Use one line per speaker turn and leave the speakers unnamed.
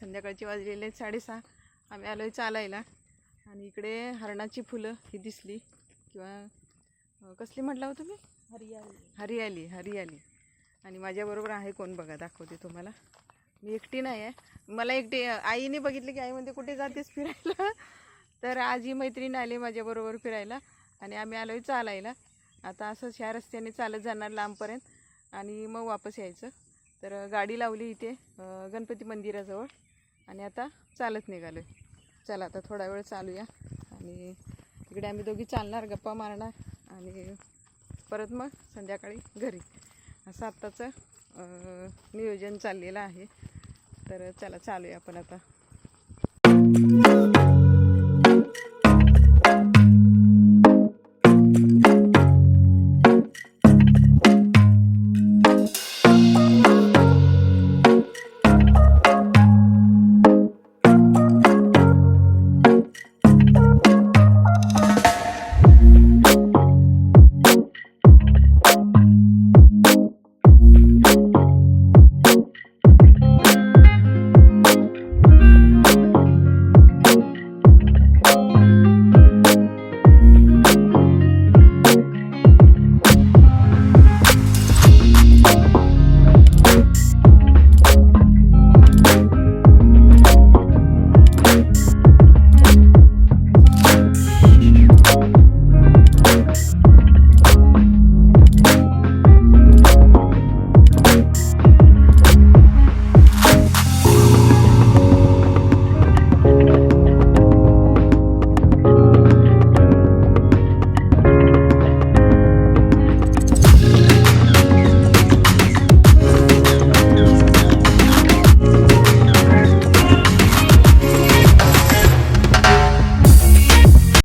संध्याकाळची वाजलेले आहेत साडेसहा. आम्ही आलो आहे चालायला. आणि इकडे हरणाची फुलं ही दिसली. किंवा कसली म्हटलं हो तुम्ही?
हरियाळी
हरियाली हरियाली. आणि माझ्याबरोबर आहे कोण बघा दाखवते तुम्हाला. मी एकटी नाही आहे. मला एकटी आईने बघितली की आई म्हणते कुठे जातेस फिरायला? तर आज ही मैत्रीण आली माझ्याबरोबर फिरायला. आणि आम्ही आलो आहे चालायला. आता असंच ह्या रस्त्याने चालत जाणार लांबपर्यंत. आणि मग वापस यायचं. तर गाडी लावली इथे गणपती मंदिराजवळ. आणि आता चालत निघालो आहे चला आता थोडा वेळ चालूया. आणि इकडे आम्ही दोघी चालणार गप्पा मारणार. आणि परत मग संध्याकाळी घरी. असं आत्ताचं नियोजन चाललेलं आहे. तर चला चालूया आपण आता.